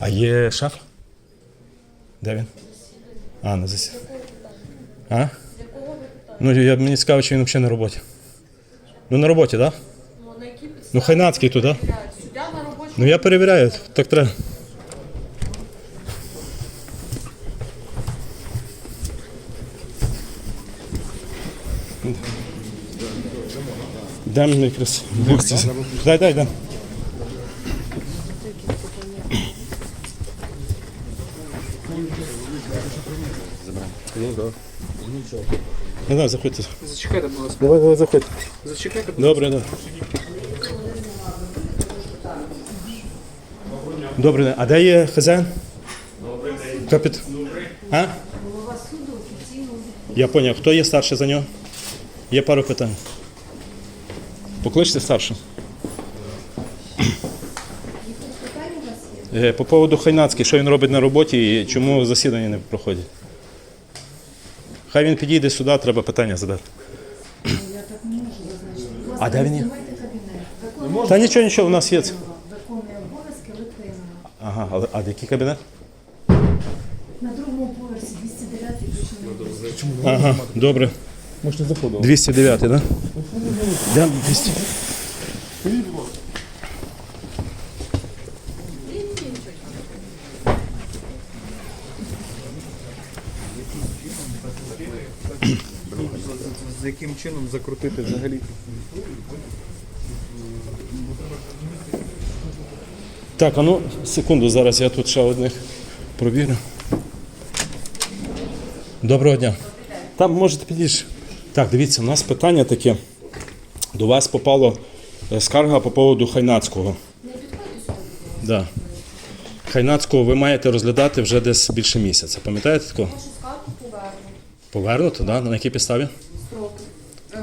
А є шеф? Де він? А, на засі. А? Ну, я, мені цікаво, чи він взагалі на роботі. Ну, на роботі, так? Да? Ну, Хайнацький робочому Ну я перевіряю, так треба. Дай мені якраз. боксі. Дай, дай, Ну да, заходьте. Зачекайте, будь ласка. Давай, давай, заходь. Зачекайте. Добре, да. Добрий день. А де є хазяїн? Добрий день. Капіт. А? Я поняв. Хто є старший за нього? Є пару питань. Покличте старшого. Е, По поводу Хайнацький, що він робить на роботі і чому засідання не проходять? Хай він підійде сюди, треба питання задати. А де він є? Та нічого, нічого, у нас є. Виконує обов'язки Литвина. Ага, але а який кабінет? На другому поверсі 209 точно. Ага, добре. Можете заходити. 209, так? Да? 200. З яким чином закрутити взагалі? Так, а ну, секунду, зараз я тут ще одних провірю. Доброго дня. Там можете підійти. Так, дивіться, у нас питання таке. До вас попало е, скарга по поводу Хайнацького. Не. Да. Хайнацького ви маєте розглядати вже десь більше місяця. Пам'ятаєте такого? Повернуто, да? на якій підставі?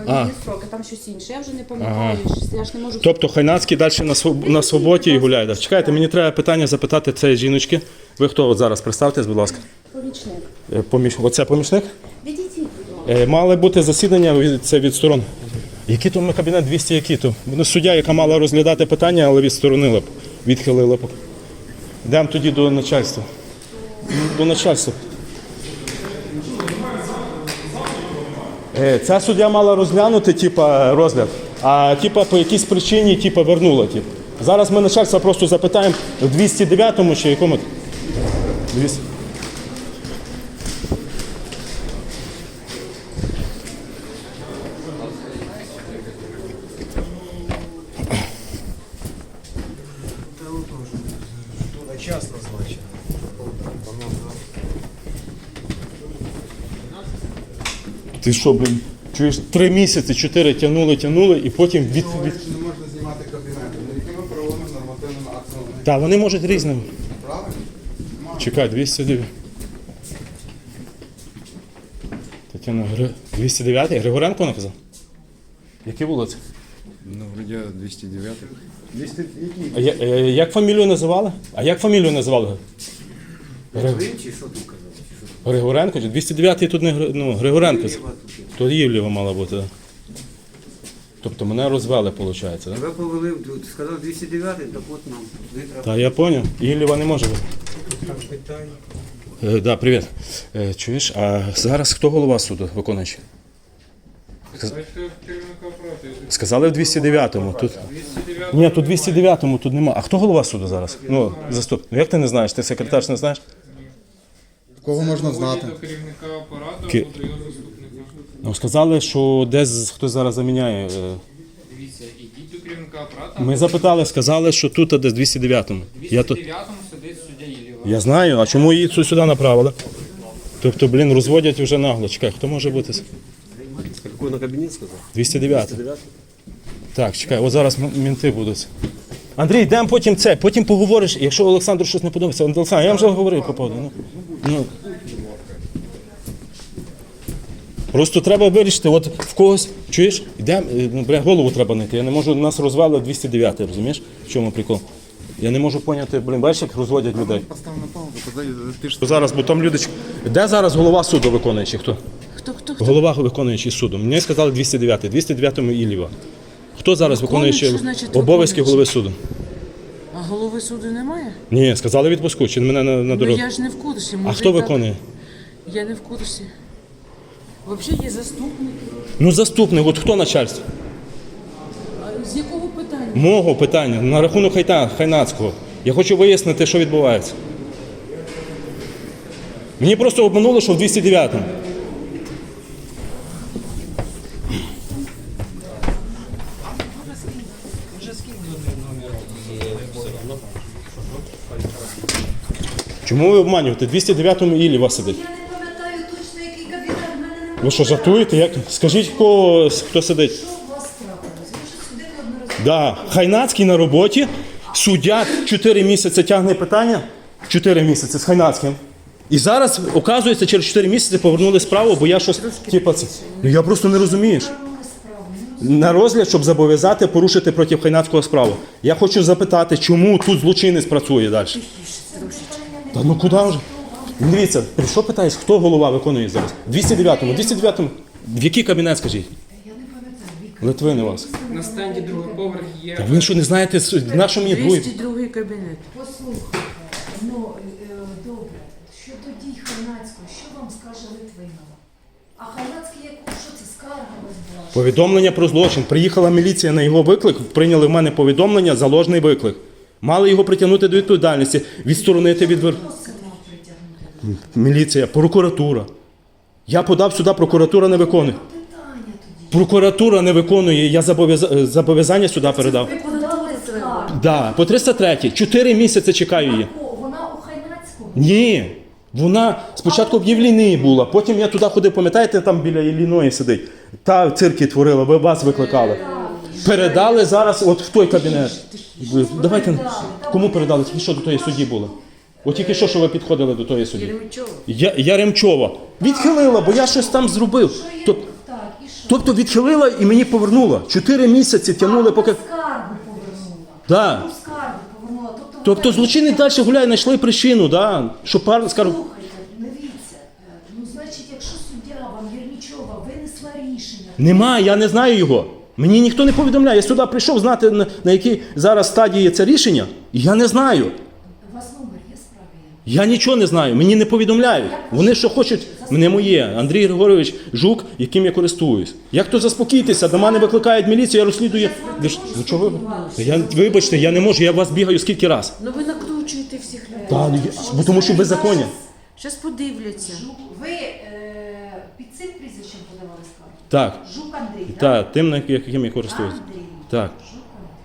А. Не строки, там щось інше. Я вже не пам'ятаю. Я ж не можу Тобто Хайнацький далі на, своб... на свободі і гуляє. Да. Чекайте, мені треба питання запитати цієї жіночки. Ви хто от зараз? Представтесь, будь ласка. помічник. Е, Поміж... Оце помічник? Відійдіть, будь ласка. Е, Мали бути засідання від, це від сторон. Які то ми кабінет 200, які то? Ну, суддя, яка мала розглядати питання, але відсторонила б, відхилила б. Йдемо тоді до начальства. До начальства. Ця суддя мала розглянути, типа, розгляд, а типа по якійсь причині типа, вернула. Типа. Зараз ми начальство просто запитаємо в 209-му чи якому. 200. Ти що, блін? Чуєш, три місяці, чотири тягнули, тягнули, і потім від. від... Не можна знімати кабінети. Ну, якими правовими нормативними актами? Так, вони можуть різними. Правильно? Чекай, 209. Тетяна Гри... 209? Григоренко наказав? Які вулиці? Ну, вроде 209. А я- е, як фамілію називали? А як фамілію називали? Гри- Григоренко? чи 209 тут не Гри- ну, Григоренко. То Євлєва мала бути. так. Тобто мене розвели, виходить, так? Тебе повели, ти сказав 209, так от нам. Не треба. Так, я зрозумів. Євлєва не може бути. Питання. Е, да, привіт. Е, чуєш, а зараз хто голова суду виконуючий? Сказали в 209-му. Тут... Ні, тут 209-му тут нема. А хто голова суду зараз? Ну, заступ. Ну як ти не знаєш? Ти секретар ж не знаєш? Кого можна знати? До керівника апарату Ки- або до його заступника. Ну, сказали, що десь хтось зараз заміняє. Е, Дивіться, ідіть до керівника апарату. Ми запитали, сказали, що тут а десь 209-му. Я, тут... 209-му сидить суддя Ілєва. Я знаю, а чому її тут сюди направили? Тобто, блін, розводять вже нагло. Чекай, хто може бути? Какой на кабінет сказав? 209. Так, чекай, от зараз м- мінти будуть. Андрій, йдемо потім це, потім поговориш, якщо Олександру щось не подобається. Олександр, я вам вже говорив по поводу. Ну, ну. Просто треба вирішити, от в когось, чуєш, йдемо, е, ну, бля, голову треба знайти. Я не можу, нас розвели 209, розумієш? В чому прикол? Я не можу поняти, блін, бачиш, як розводять людей. Постав на паузу, подай, ти ж Зараз, бо там люди. Де зараз голова суду виконуючий? Хто? Хто, хто, хто? Голова виконуючий суду. Мені сказали 209, 209 Іллєва. Хто зараз виконуючий що значить обов'язки голови суду? Голови суду немає? Ні, сказали відпуску, чи мене на, на Ну я ж не в курсі. А хто так. виконує? Я не в курсі. Взагалі є заступник. Ну, заступник, от хто начальство? А з якого питання? Мого питання на рахунок Хайта, Хайнацького. Я хочу вияснити, що відбувається. Мені просто обманули, що в 209-му. Чому ви обманюєте? 209-му Іллі вас сидить. Я не пам'ятаю точно, який кабінет в мене немає. Ви що, жартуєте? Як? Скажіть, кого, хто сидить? Що у вас трапилось? Ви вже сюди неодноразово. Да, Хайнацький на роботі, суддя 4 місяці тягне питання, 4 місяці з Хайнацьким. І зараз, оказується, через 4 місяці повернули справу, бо я щось, типа, це. Ну я просто не. Ну, На розгляд, щоб зобов'язати порушити проти Хайнацького справу. Я хочу запитати, чому тут злочинець працює далі? Та ну куди вже? Дивіться, що питаєш, хто голова виконує зараз? 209-му, 209-му. В який кабінет, скажіть? Я не пам'ятаю, Литвини вас. На стенді другий поверх Та є. ви що не знаєте, на що мені другий? 202 кабінет. Послухайте, ну, е, добре, щодо дій Хайнацького, що вам скаже Литвинова? А Хайнацький, яку, що це, скарга вас була? Повідомлення про злочин. Приїхала міліція на його виклик, прийняли в мене повідомлення за ложний виклик. Мали його притягнути до відповідальності, відсторонити від міліція, прокуратура. Я подав сюди, прокуратура не виконує. Прокуратура не виконує, я зобов'яз- зобов'язання сюди передав. Да, по 303. Чотири місяці чекаю її. Вона у Хайнацького? Ні. Вона спочатку в Євліни була, потім я туди ходив, пам'ятаєте, там біля Ілліної сидить. Та цирки творила, ви вас викликали. Передали зараз от в той кабінет. Ви- Давайте, кому передали? Тільки що до тої судді було? От тільки що, що ви підходили до тої судді? Я, Яремчова. Відхилила, бо я щось там зробив. Тоб- Так, і що? Тобто відхилила і мені повернула. Чотири місяці тягнули, поки. Скаргу повернула. Да. Ну, скаргу повернула. Тобто, Тобто вона- злочинець далі гуляє, знайшли причину, да? що пар скажу. Слухайте, дивіться, е, ну значить, якщо суддя вам Єрмічова винесла рішення, Нема, я не знаю його. Мені ніхто не повідомляє. Я сюди прийшов знати, на, на якій зараз стадії це рішення. І я не знаю. у вас номер є справи? Я нічого не знаю. Мені не повідомляють. Вони що хочуть, не моє. Андрій Григорович Жук, яким я користуюсь. Як то заспокійтеся, до мене викликають міліцію, я розслідую. Ви ж- ну чого ви? Я, вибачте, я не можу, я вас бігаю скільки раз. Ну ви накручуєте всіх людей. Та, ну, я- бо тому що беззаконня. Зараз подивляться. Жук, ви е, під цим прізвищем? Так, Жук Андрій, так? так, тим, на яким я користуюсь. Андрій. Так. Жук Андрій.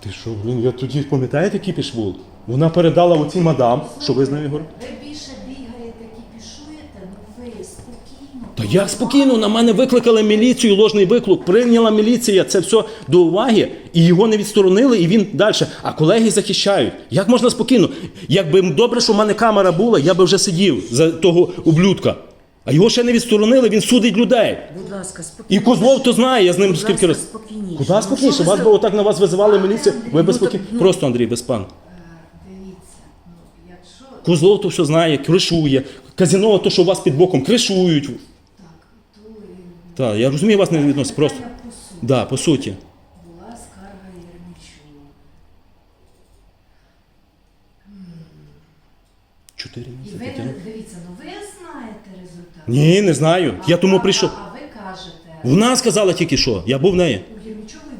Ти що, блін, я тоді пам'ятаєте кіпіш був? Вона передала оцій мадам, що ви з нею говорили. Ви більше бігаєте, кіпішуєте, ну ви спокійно. Та я спокійно, на мене викликали міліцію, ложний виклик, прийняла міліція це все до уваги, і його не відсторонили, і він далі. А колеги захищають. Як можна спокійно? Якби добре, що в мене камера була, я би вже сидів за того ублюдка. А його ще не відсторонили, він судить людей. Будь ласка, спокійно. І Козлов то знає, я з ним Будь скільки ласка, разів. спокійніше. Куди Ну, спокійніше? Вас би отак на вас визивали міліцію, ви би Ну, спокійно. ну- Просто Андрій, без пан. Дивіться, ну якщо Козлов то все знає, кришує. Казіно, то, що у вас під боком, кришують. то е, Так, я розумію, вас не відносить просто. питання по суті. Да, по суті. Була скарга Єрмічова. Чотири І ви не дивіться, ну ви знаєте результат. Ні, не знаю. Я тому прийшов. А ви кажете, Вона сказала тільки що, я був в неї.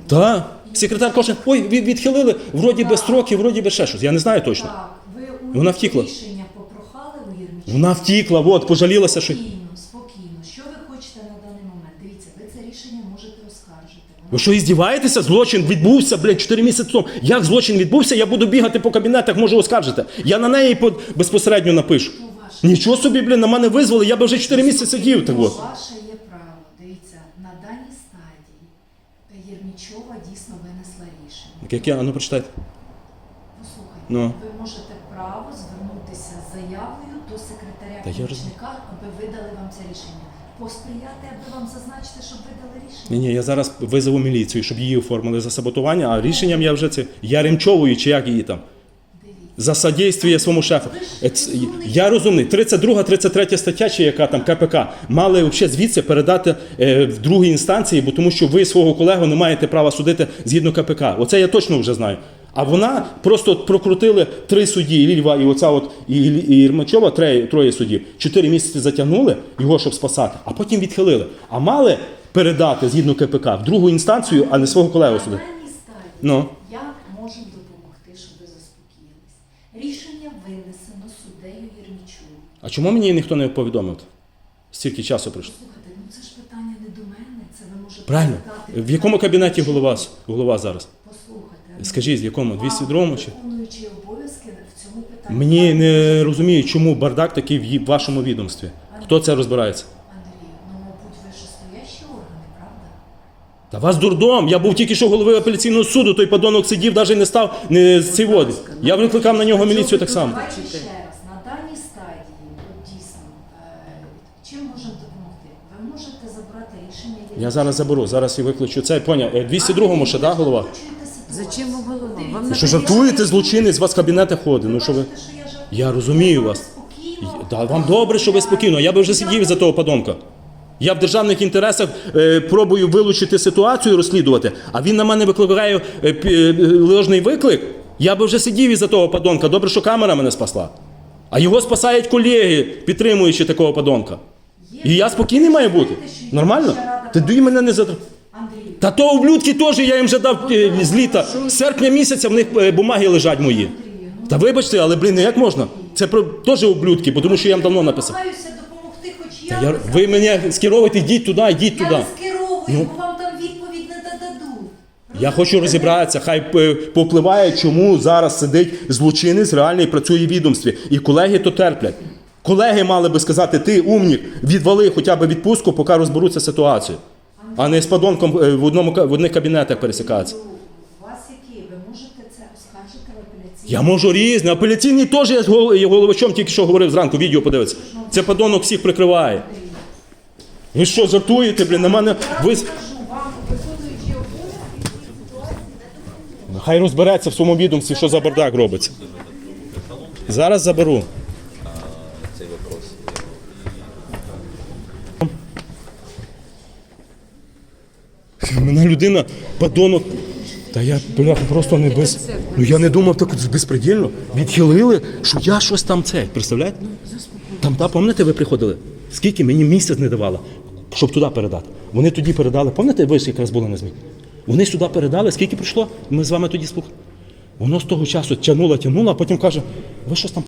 Так. Секретар каже, ой, від- відхилили, вроді без строки, вроді без ще щось. Я не знаю точно. Так, ви у Вона втікла. рішення попрохали у Єрмічу? Вона втікла, от, пожалілася, що. Спокійно, спокійно. Що ви хочете на даний момент? Дивіться, ви це рішення можете оскаржити. Воно Ви що, іздіваєтеся? Злочин відбувся, блядь, 4 місяці тому. Як злочин відбувся, я буду бігати по кабінетах, можу оскаржити. Я на неї по- безпосередньо напишу. Нічого собі, блін, на мене визвали, я би вже 4 місяці сидів. Так от. Ваше є право. Дивіться, на даній стадії Єрмічова дійсно винесла рішення. Як я, ну прочитайте. Послухайте, Ну. ви можете право звернутися з заявою до секретаря Та я помічника, аби видали вам це рішення. Посприяти, аби вам зазначити, щоб видали рішення. Ні, ні, я зараз визову міліцію, щоб її оформили за саботування, а рішенням я вже це Яремчовою чи як її там. За содействие своєму шефу. Е, Я розумний. 32, 33 стаття, чи яка там КПК, мали взагалі звідси передати е, в другій інстанції, бо тому що ви свого колегу не маєте права судити згідно КПК. Оце я точно вже знаю. А вона просто от прокрутили три судді, і Лільва, і оця от і, і Єрмачова, троє, троє суддів. Чотири місяці затягнули його, щоб спасати, а потім відхилили. А мали передати згідно КПК в другу інстанцію, а не свого колегу стадії Ну. як можемо допомогти, щоб ви заспокоїлись? Рішення винесено суддею Єрмічу. А чому мені ніхто не повідомив? Стільки часу пройшло. Слухайте, ну це ж питання не до мене, це ви можете Правильно. задати В якому кабінеті голова, голова зараз? Скажіть, в якому? 202 чи? Виконуючи обов'язки в цьому питанні. Мені не розумію, чому бардак такий в ї- вашому відомстві. Хто це розбирається? Андрій, ну мабуть, ви шестоящі органи, правда? Та вас дурдом. Я був тільки що головою апеляційного суду, той подонок сидів, навіть не став не з цієї води. Я викликав на нього міліцію так само. Давайте ще раз, на даній стадії, от дійсно, е, чим можемо допомогти? Ви можете забрати рішення Я зараз заберу, зараз я викличу це. Поняв, Е, 202-му ще, да, голова? Зачем вам голова? Вам Ви що жартуєте, злочинець, з вас кабінети ходить. Ну що ви? Я розумію вас. Да, вам добре, що ви спокійно. Я би вже сидів за того подонка. Я в державних інтересах е, пробую вилучити ситуацію, розслідувати, а він на мене викликає е, пі- е, ложний виклик. Я би вже сидів із-за того подонка. Добре, що камера мене спасла. А його спасають колеги, підтримуючи такого подонка. І я спокійний маю бути. Нормально? Ти дуй мене не затр... Та то ублюдки теж я їм вже дав е, з літа. З серпня місяця в них е, бумаги лежать мої. Та вибачте, але блін, ну як можна? Це про теж ублюдки, бо тому що я їм давно написав. намагаюся допомогти хоч Та якось. я, ви мене скеровуєте, йдіть туди, йдіть Я туди. не скеровую, Ну. бо вам там відповідь не дадуть. Я хочу розібратися, хай е, попливає, чому зараз сидить злочинець реальний працює в відомстві. І колеги то терплять. Колеги мали би сказати, ти умнік, відвали хоча б відпустку, поки розберуться ситуацію. А не з подонком е, в, одному, в одних кабінетах пересікатися. У вас які? Ви можете це оскаржити в апеляційній? Я можу різне. Апеляційний теж я з гол- головачом тільки що говорив зранку, відео подивиться. Це подонок всіх прикриває. Ви що, жартуєте, блін, на мене. Ви... Хай розбереться в своєму відомстві, що за бардак робиться. Зараз заберу. Мене людина, подонок. Та я бляха, просто не без. Ну я не думав так безпредельно. Відхилили, що я щось там це. Представляєте? Там, та, пам'ятаєте, ви приходили? Скільки мені місяць не давало, щоб туди передати. Вони тоді передали. Пам'ятаєте, ви ж якраз були на ЗМІ? Вони сюди передали, скільки прийшло? Ми з вами тоді слухали. Воно з того часу тягнуло, тягнуло, а потім каже, ви щось там